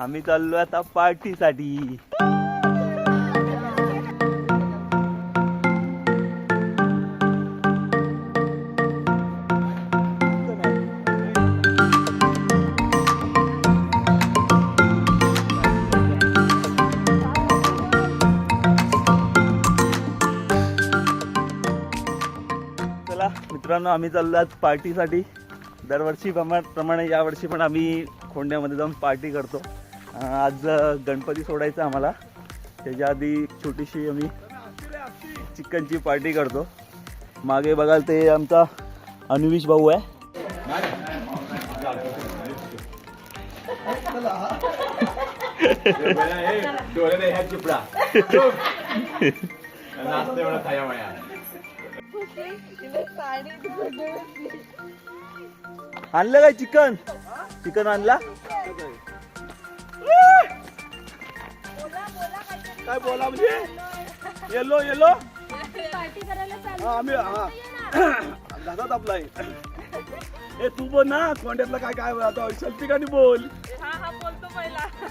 आम्ही चाललो आता पार्टीसाठी. चला मित्रांनो आम्ही चाललो आज पार्टीसाठी. दरवर्षी प्रमाण प्रमाणे यावर्षी पण आम्ही खोंड्यामध्ये जाऊन पार्टी करतो. आज गणपती सोडायचा आम्हाला. त्याच्या आधी छोटीशी आम्ही चिकनची पार्टी करतो. मागे बघाल ते आमचा अनुविश भाऊ आहे. आणलं काय चिकन? चिकन आणला? काय बोला म्हणजे? Yellow yellow? पार्टी करायला चालू. हा आम्ही हा. घातात आपलाय ए तू बोल ना कोंड्यातलं काय काय आता सेल्फी का नाही बोल. हा हा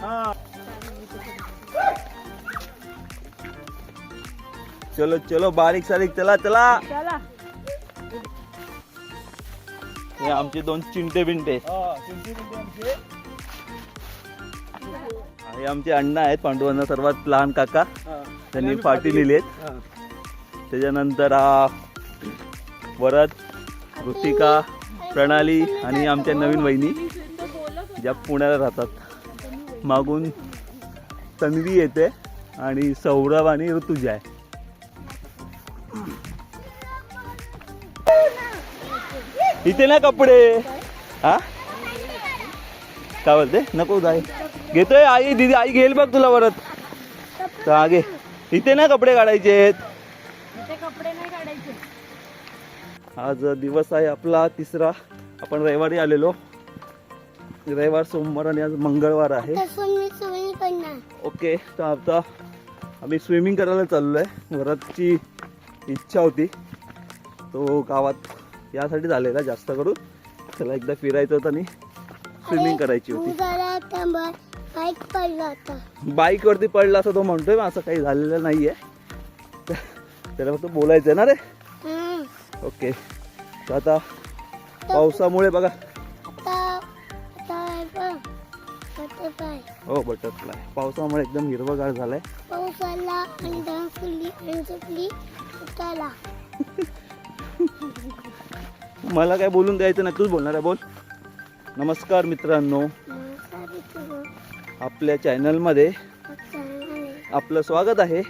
हा. चलो चलो बारीक सारीक चला चला. चला. हे आमचे दोन चिंटे बिंटे हे आमचे अण्णा आहेत पांडुवांना सर्वात लहान काका. त्यांनी पार्टी लिहिली आहेत त्याच्यानंतर हा वरद ऋतिका प्रणाली आणि आमच्या नवीन वहिनी ज्या पुण्याला राहतात. मागून तन्वी येते आणि सौरभ आणि ऋतुजा आहे. इथे ना कपडे. हा? काय बोलते? नको जाय. घेतोय आई दीदी आई घेईल बघ तुला परत. तर आगे. इथे ना कपडे काढायचे आहेत. ते कपडे नाही काढायचे. आज दिवस आहे आपला तिसरा. आपण रविवारी आलेलो. रविवार सोमवार आणि आज मंगळवार आहे. ओके तर आता आम्ही स्विमिंग करायला चाललो आहे वरदची इच्छा होती. तो गावात यासाठी झालेला जास्त करून. त्याला एकदा फिरायचं होतं आणि स्विमिंग करायची होती. बाईक पडला होता. बाईक वरती पडला असं तो म्हणतोय असं काही झालेलं नाहीये. त्याला फक्त बोलायचं ना रे. ओके. तर आता पावसामुळे बघा. हो बटरफ्लाय पावसामुळे एकदम हिरवगार झालाय. पाऊस आला आणि डान्स केली आणि सुटली उठाला. मला काय बोलून द्यायचं नाही तूच बोलणार आहे बोल. नमस्कार मित्रांनो. आपल्या चॅनलमध्ये आपलं स्वागत आहे.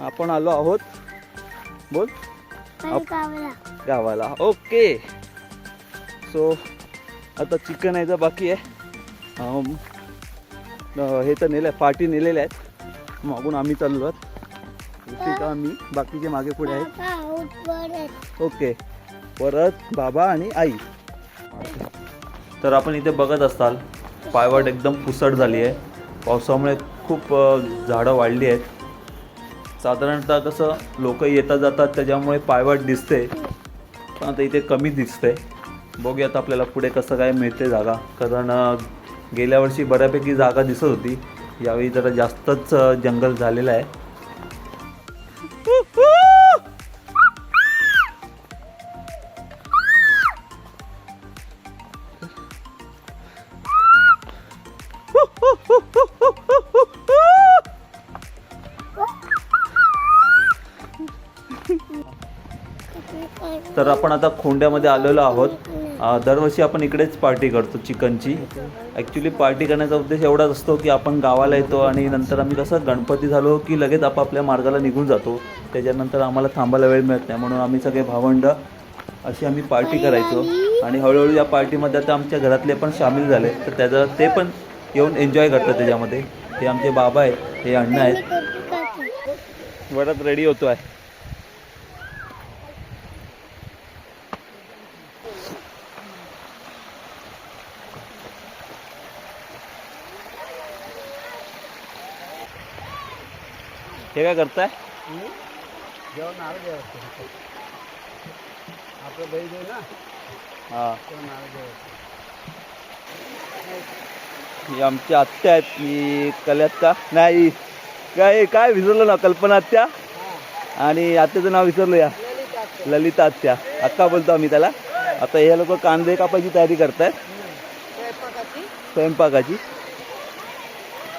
आपण आलो आहोत. बोल. गावाला. ओके. सो आता चिकन यायचं बाकी आहे. हे तर नेलं आहे पार्टी नेलेल्या आहेत. मागून आम्ही चाललो आहोत. आम्ही? बाकीचे मागे पुढे आहेत. ओके. परत बाबा आणि आई. तर आपण इथे बघत असाल पायवाट एकदम पुसट झाली आहे. पावसामुळे खूप झाडं वाढली आहेत. साधारणतः कसं लोक येतात जातात त्याच्यामुळे पायवाट दिसते पण आता इथे कमी दिसते. बघूया आता आपल्याला पुढे कसं काय मिळते जागा. कारण गेल्या वर्षी बऱ्यापैकी जागा दिसत होती. यावेळी जरा जास्तच जंगल झालेलं आहे. आपण आता खोंड्यामध्ये आलेलो आहोत. दरवर्षी आपण इकडेच पार्टी करतो चिकनची. ॲक्च्युली पार्टी करण्याचा उद्देश एवढाच असतो की आपण गावाला येतो आणि नंतर आम्ही कसं गणपती झालो की लगेच आपापल्या मार्गाला निघून जातो. त्याच्यानंतर आम्हाला थांबायला वेळ मिळत नाही. म्हणून आम्ही सगळे भावंड अशी आम्ही पार्टी करायचो. आणि हळूहळू या पार्टीमध्ये आता आमच्या घरातले पण सामील झाले. तर त्याचं ते पण येऊन एन्जॉय करतात त्याच्यामध्ये. हे आमचे बाबा आहेत हे अण्णा आहेत. वरात रेडी होतो आहे हे काय करताय? जेवण नारळ आपलं दही दे ना? हा. ही आमच्या आत्या आहेत. ही कल्यात्ता नाही काय काय विसरलो ना? कल्पना आत्या? आणि आत्याचं नाव विसरलो या. ललिता आत्या. अक्का बोलतो आम्ही त्याला. आता हे लोक कांदे कापायची तयारी करतायत. स्वयंपाकाची.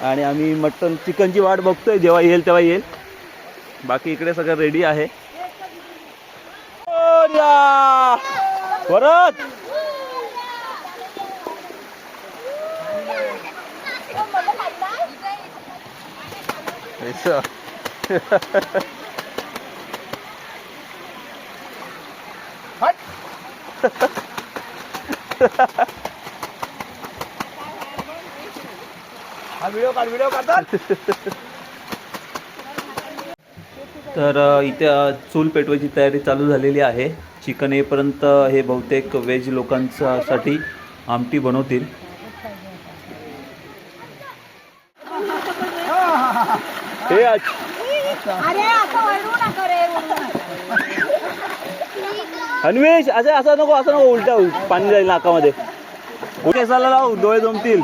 आणि आम्ही मटन चिकनची वाट बघतोय जेव्हा येईल तेव्हा येईल. बाकी इकडे सगळं रेडी आहे! परत ऐसा. हा व्हिडिओ काढ व्हिडिओ काढतात. तर इथे चूल पेटवायची तयारी चालू झालेली आहे. चिकन येईपर्यंत हे बहुतेक व्हेज लोकांसाठी आमटी बनवतील. हे आज अरे असं असं असं नको असं नको उलटा पाणी जाईल नाकामध्ये. डोळे जमतील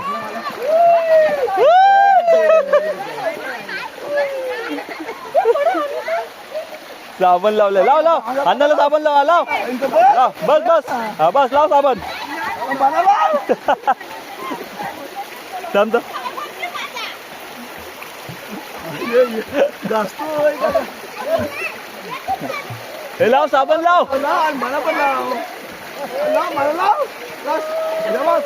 साबण लावलंय लाव लाव अन्नाला साबण लाव लाव लाव. बस बस हा बस लाव साबण थांब थांब. जास्त हे लाव साबण लाव लाव मला पण लाव लाव मला लाव बस इथे बस.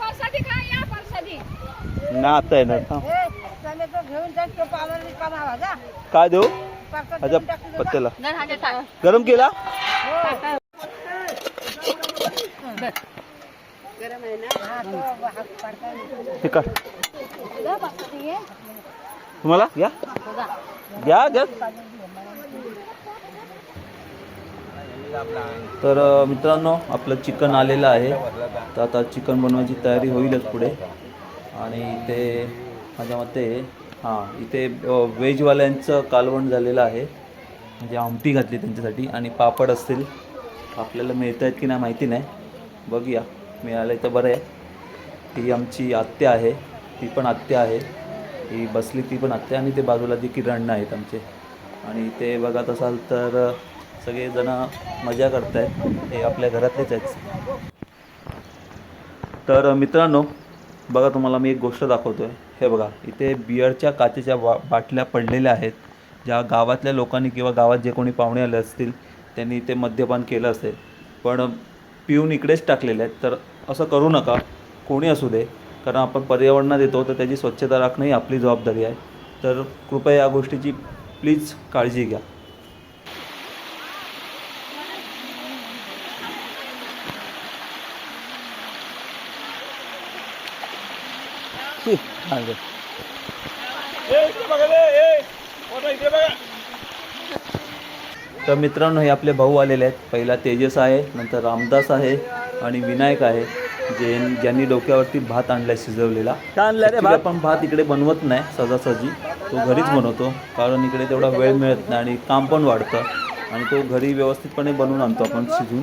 परसादी खा या परसादी ना आता. येणार थांब. काय देऊ? अच्छा पत्त्याला. गरम केला? हे काढ. तुम्हाला? घ्या घ्या घ्या तर मित्रांनो आपलं चिकन आलेलं आहे. तर आता चिकन बनवायची तयारी होईलच पुढे. आणि इथे माझ्या मते हां इथे व्हेजवाल्यांचं कालवण झालेलं आहे. म्हणजे आमटी घातली त्यांच्यासाठी आणि पापड असतील. आपल्याला मिळत आहेत की नाही माहिती नाही. बघूया मिळालं तर बरं आहे. ही आमची आत्या आहे. ती पण आत्या आहे. ही बसली ती पण आत्या आणि ते बाजूला जी किरण आहेत आमचे. आणि ते बघत असाल तर सगळेजण मजा करत आहेत हे आपल्या घरातलेच आहेत. तर मित्रांनो बघा तुम्हाला मी एक गोष्ट दाखवतो आहे हे बघा इथे बियरच्या काचेच्या बा बाटल्या पडलेल्या आहेत. ज्या गावातल्या लोकांनी किंवा गावात जे कोणी पाहुणे आले असतील त्यांनी इथे मद्यपान केलं असेल. पण पिऊन इकडेच टाकलेले आहेत. तर असं करू नका. कोणी असू दे. कारण आपण पर्यावरणात येतो तर त्याची स्वच्छता राखणं ही आपली जबाबदारी आहे. तर कृपया या गोष्टीची प्लीज काळजी घ्या. शी, चांगलं. तर मित्रांनो हे आपले भाऊ आलेले आहेत. पहिला तेजस आहे नंतर रामदास आहे आणि विनायक आहे जे ज्यांनी डोक्यावरती भात आणलाय शिजवलेला. आपण भात इकडे बनवत नाही सहजासहजी. तो घरीच बनवतो कारण इकडे तेवढा वेळ मिळत नाही आणि काम पण वाढतं. आणि तो घरी व्यवस्थितपणे बनवून आणतो आपण शिजून.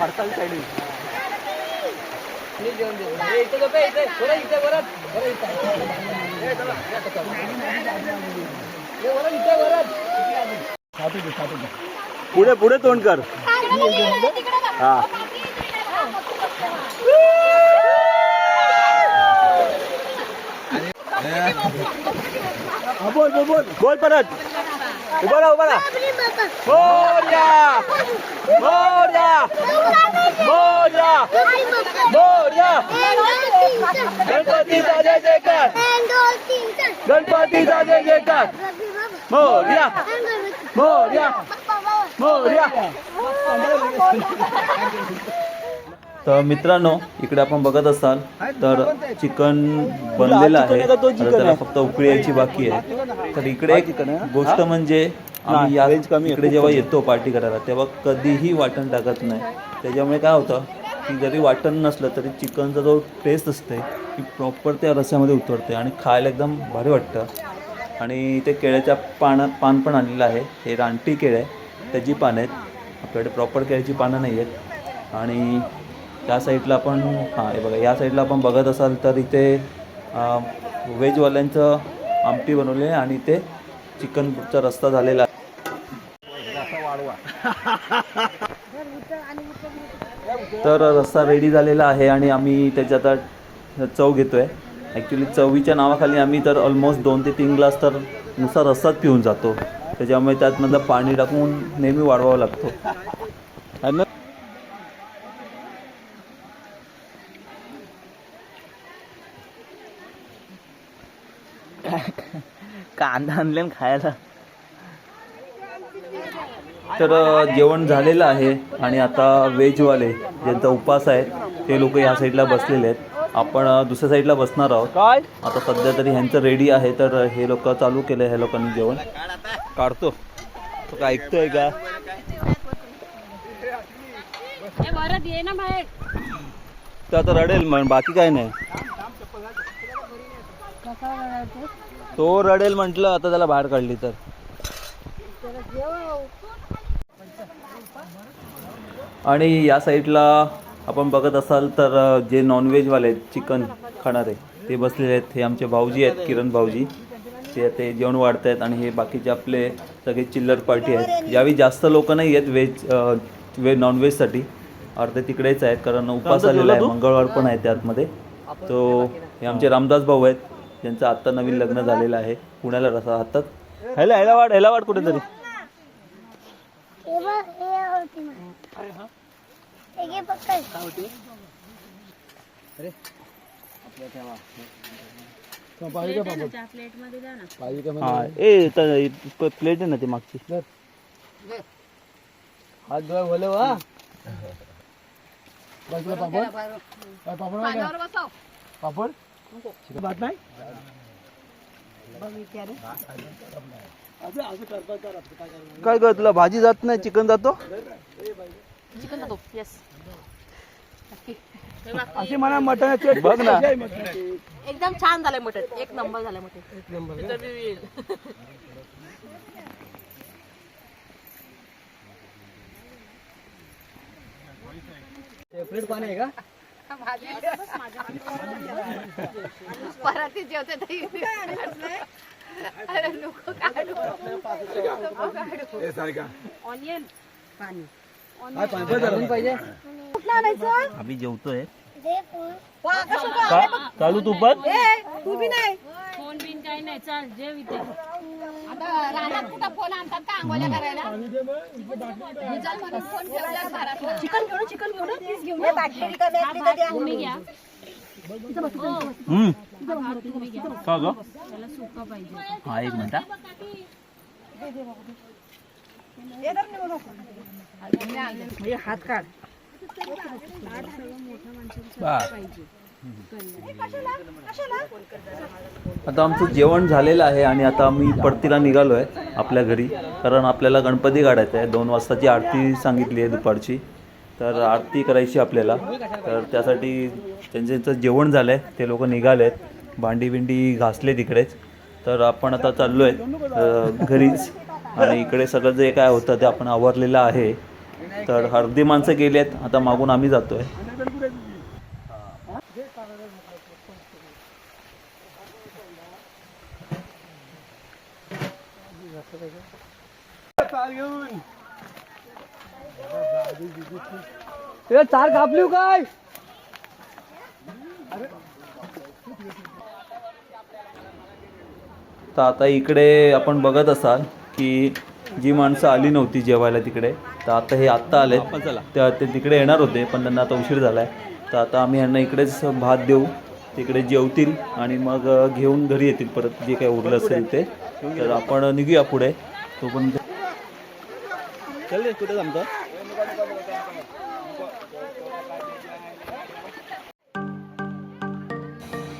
हडताल पुढे पुढे तोंड कर. हा. बोल बोल बोल बोल परत. उभा राहा उभा राहा. मोर्या. मोर्या. मोर्या. मोर्या. गणपतीचा जय जयकार. गणपतीचा जय जयकार. मोर्या. मोर्या. मोर्या. तर मित्रांनो इकडे आपण बघत असाल तर चिकन बनलेलं आहे. त्याला? फक्त उकळी यायची बाकी आहे. तर इकडे एक? गोष्ट म्हणजे आम्ही या इकडे जेव्हा. येतो पार्टी करायला तेव्हा कधीही वाटण टाकत नाही. त्याच्यामुळे काय होतं की जरी वाटण नसलं तरी चिकनचा जो टेस्ट असते ती प्रॉपर त्या रस्यामध्ये उतरते आणि खायला एकदम भारी वाटतं. आणि ते केळ्याच्या पानं पान पण आणलेलं आहे. हे रानटी केळं आहे. त्याची पानं आहेत. आपल्याकडे प्रॉपर केळ्याची पानं नाही आहेत. आणि त्या साईडला आपण हां हे बघा या साईडला आपण बघत असाल तर इथे अं, व्हेजवाल्यांचं आमटी बनवली आहे आणि इथे चिकनचा रस्ता झालेला आहे. तर रस्ता रेडी झालेला आहे आणि आम्ही त्याची आता चव घेतो आहे ॲक्च्युली चवीच्या नावाखाली आम्ही तर ऑलमोस्ट दोन ते तीन ग्लास तर नुसता रस्साच पिऊन जातो. त्याच्यामुळे त्यातमधलं पाणी टाकून नेहमी वाढवावा लागतो. कांदा आणले खायला. तर जेवण झालेलं आहे आणि आता व्हेजवाले ज्यांचा उपवास आहे ते लोक या साईडला बसलेले आहेत. आपण दुसऱ्या साईडला बसणार आहोत. काय? आता सध्या तरी ह्यांचं रेडी आहे तर हे लोक चालू केलं ह्या लोकांनी जेवण. काढतो. तो काय ऐकतोय का? हे वरद ये ना बाहेर. तो आता रडेल मग बाकी काय नाही. तो रडेल म्हटलं आता त्याला बाहेर काढली तर. आणि या साईडला आपण बघत असाल तर जे नॉनव्हेजवाले आहेत चिकन खाणारे ते बसलेले आहेत. हे आमचे भाऊजी आहेत किरण भाऊजी. ते ते जेवण वाढत आहेत आणि हे बाकीचे आपले सगळे चिल्लर पार्टी आहेत. यावेळी जास्त लोक नाही आहेत व्हेज अ, व्हे नॉनव्हेजसाठी अर्धे तिकडेच आहेत कारण उपास आलेला आहे. मंगळवार पण आहे त्यातमध्ये. तो हे आमचे रामदास भाऊ आहेत. ज्यांचं आत्ता नवीन लग्न झालेलं आहे. पुण्याला राहतात ह्याला ह्याला वाढ ह्याला वाढ कुठेतरी. हा ए प्लेट आहे ना ती मागची. हात धुवा बोले वा पाण्यावर बसव. पापड? भात नाही? काय कर तुला भाजी जात नाही चिकन जातो? चिकन जातो येस अशी म्हणा मटण बघ ना. एकदम छान झालंय मटन एक नंबर झालंय मटन सेपरेट पाणी आहे का? पराती जेवते तरी. अरे नको काढू. ऑनियन पाणी. पाहिजे. कुठलं आणायचं? आम्ही जेवतोय? चालू तू पण ए, तू बी नाही. काही नाही चाल इथे. आता रानात कुठं फोन आणतात का आंघोळ्या करायला? विचार म्हणून फोन ठेवला घरात चिकन घेऊन चिकन घेऊन पीस घेऊन. बॅक्टेरी कमी असली तरी तुम्ही घ्या. हम्म. का ग? हा एक मिनिट हा. हात काढ. आता आमचं जेवण झालेलं आहे आणि आता आम्ही परतीला निघालो आहे आपल्या घरी. कारण आपल्याला गणपती काढायचा आहे. दोन वाजताची आरती सांगितली आहे दुपारची. तर आरती करायची आपल्याला. तर त्यासाठी त्यांचं जेवण झालं आहे ते लोक निघाले आहेत. भांडी बिंडी घासले तिकडेच. तर आपण आता चाललो आहे घरीच. आणि इकडे सगळं जे काय होतं ते आपण आवरलेलं आहे. तर हळदी माणसं गेली आहेत. आता मागून आम्ही जातो आहे चाल घेऊन ए चार कापली काय? तर आता इकडे आपण बघत असाल की जी माणसं आली नव्हती जेवायला तिकडे तर आता हे आत्ता आले तर ते तिकडे येणार होते पण त्यांना आता उशीर झाला आहे तर आता आम्ही यांना इकडेच भात देऊ तिकडे जेवतील आणि मग घेऊन घरी येतील परत जे काही उरलं असेल ते. तर आपण निघूया पुढे. तोपर्यंत चल कुठे थांबतो?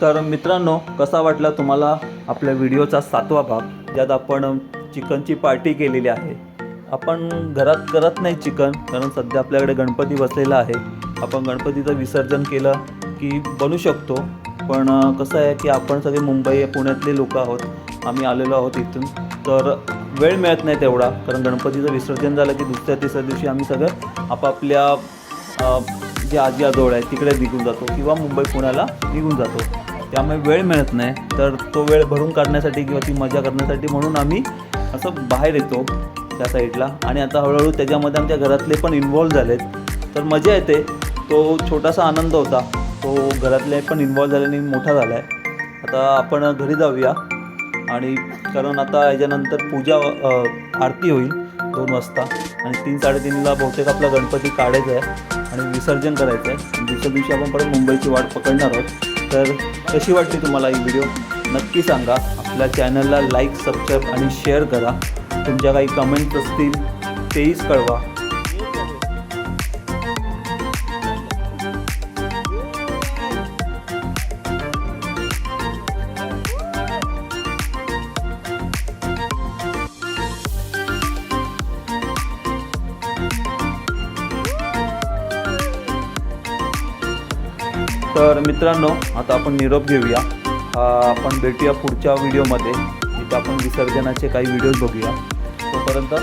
तर मित्रांनो कसा वाटला तुम्हाला आपल्या व्हिडिओचा सातवा भाग ज्यात आपण चिकनची पार्टी केलेली आहे? आपण घरात करत नाही चिकन कारण सध्या आपल्याकडे गणपती बसलेला आहे. आपण गणपतीचं विसर्जन केलं की बनू शकतो पण कसं आहे की आपण सगळे मुंबई पुण्यातले लोक आहोत. आम्ही आलेलो आहोत इथून. तर वेळ मिळत नाही तेवढा. कारण गणपतीचं विसर्जन झालं की दुसऱ्या तिसऱ्या दिवशी आम्ही सगळं आपापल्या जे आजी आजोळ आहे तिकडे निघून जातो किंवा मुंबई पुण्याला निघून जातो. त्यामुळे वेळ मिळत नाही. तर तो वेळ भरून काढण्यासाठी किंवा ती मजा करण्यासाठी म्हणून आम्ही असं बाहेर येतो त्या साईडला. आणि आता हळूहळू त्याच्यामध्ये आमच्या घरातले पण इन्वॉल्व झालेत. तर मजा येते. तो छोटासा आनंद होता. तो घरातले पण इन्व्हॉल्व झाल्याने मोठा झाला आहे आता आपण घरी जाऊया. आणि कारण आता याच्यानंतर पूजा आरती होईल दोन वाजता. आणि तीन साडेतीनला बहुतेक आपला गणपती काढायचा आहे आणि विसर्जन करायचं आहे. दुसऱ्या दिवशी आपण परत मुंबईची वाट पकडणार आहोत. तर कशी वाटली तुम्हाला ही व्हिडिओ नक्की सांगा. आपल्या चॅनलला लाईक सबस्क्राईब आणि शेअर करा. तुमच्या काही कमेंट्स असतील तेहीच कळवा. तर मित्रांनो आता आपण निरोप घेऊया. आपण भेटूया पुढच्या व्हिडिओमध्ये. इथं आपण विसर्जनाचे काही व्हिडिओज बघूया. तोपर्यंत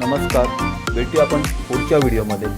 नमस्कार. भेटूया आपण पुढच्या व्हिडिओमध्ये.